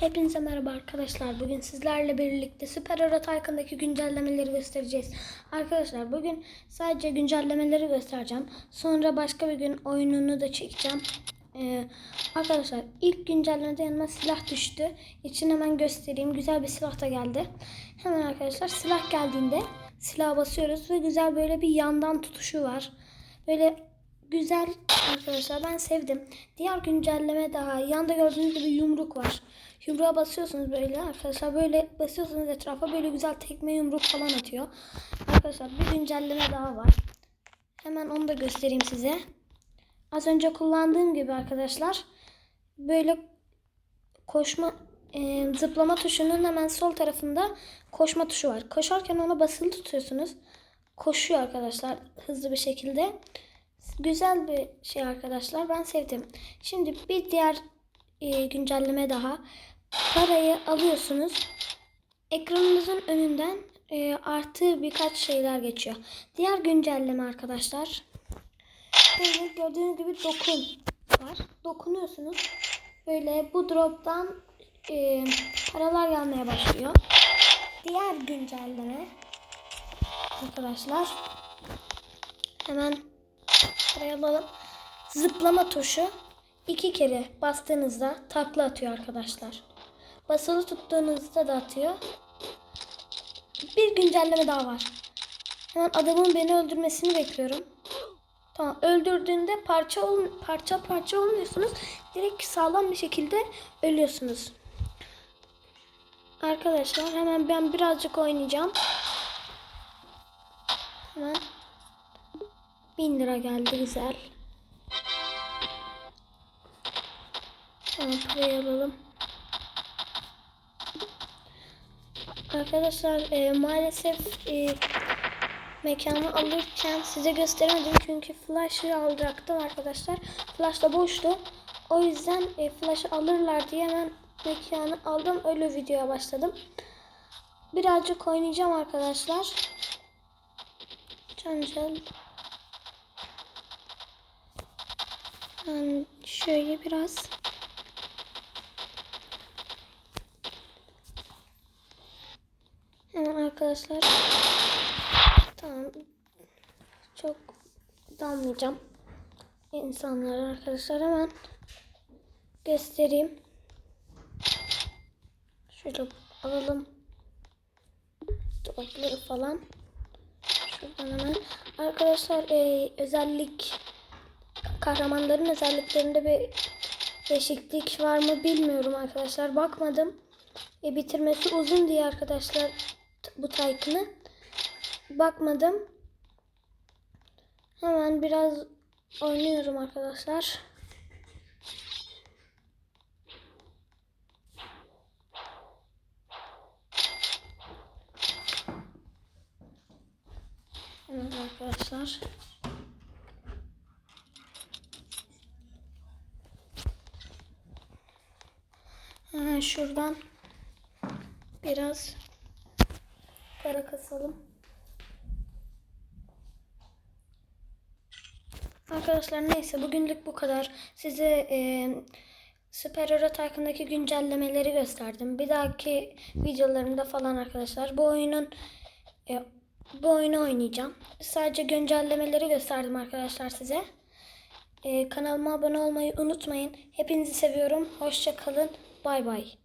Hepinize merhaba arkadaşlar. Bugün sizlerle birlikte Süper Hero Tycoon'daki güncellemeleri göstereceğiz. Arkadaşlar bugün sadece güncellemeleri göstereceğim. Sonra başka bir gün oyununu da çekeceğim. Ee, arkadaşlar ilk güncellemede yanıma silah düştü. İçini hemen göstereyim. Güzel bir silah da geldi. Hemen arkadaşlar silah geldiğinde silah basıyoruz ve güzel böyle bir yandan tutuşu var. Böyle güzel arkadaşlar ben sevdim. Diğer güncelleme daha yanda gördüğünüz gibi yumruk var. Yumruğa basıyorsunuz böyle arkadaşlar böyle basıyorsunuz etrafa böyle güzel tekme yumruk falan atıyor. Arkadaşlar bir güncelleme daha var. Hemen onu da göstereyim size. Az önce kullandığım gibi arkadaşlar böyle koşma e, zıplama tuşunun hemen sol tarafında koşma tuşu var. Koşarken ona basılı tutuyorsunuz. Koşuyor arkadaşlar hızlı bir şekilde. Güzel bir şey arkadaşlar. Ben sevdim. Şimdi bir diğer e, güncelleme daha. Parayı alıyorsunuz. Ekranınızın önünden e, artı birkaç şeyler geçiyor. Diğer güncelleme arkadaşlar. Böyle gördüğünüz gibi dokun var. Dokunuyorsunuz. Böyle bu drop'tan e, paralar gelmeye başlıyor. Diğer güncelleme arkadaşlar. Hemen Buraya alalım. Zıplama tuşu iki kere bastığınızda takla atıyor arkadaşlar. Basılı tuttuğunuzda da atıyor. Bir güncelleme daha var. Hemen adamın beni öldürmesini bekliyorum. Tamam öldürdüğünde parça ol, parça parça olmuyorsunuz. Direkt sağlam bir şekilde ölüyorsunuz. Arkadaşlar hemen ben birazcık oynayacağım. Hemen 1000 lira geldi güzel. Tamam parayı alalım. Arkadaşlar e, maalesef e, mekanı alırken size gösteremedim çünkü flash'ı alacaktım arkadaşlar. Flash da boştu. O yüzden e, flash'ı alırlar diye hemen mekanı aldım. Öyle videoya başladım. Birazcık oynayacağım arkadaşlar. Cancel. Yani şöyle biraz Hemen arkadaşlar tamam çok dalmayacağım insanlara arkadaşlar hemen göstereyim. Şöyle alalım dolapları falan. Şuradan hemen. Arkadaşlar e, özellik kahramanların özelliklerinde bir değişiklik var mı bilmiyorum arkadaşlar. Bakmadım. E, bitirmesi uzun diye arkadaşlar bu Tycoon'ı. Bakmadım. Hemen biraz oynuyorum arkadaşlar. Evet arkadaşlar. Hemen şuradan biraz para kasalım. Arkadaşlar neyse bugünlük bu kadar. Size e, Super Hero Tycoon'daki güncellemeleri gösterdim. Bir dahaki videolarımda falan arkadaşlar bu oyunun e, bu oyunu oynayacağım. Sadece güncellemeleri gösterdim arkadaşlar size. E, kanalıma abone olmayı unutmayın. Hepinizi seviyorum. Hoşça kalın. Bay bay.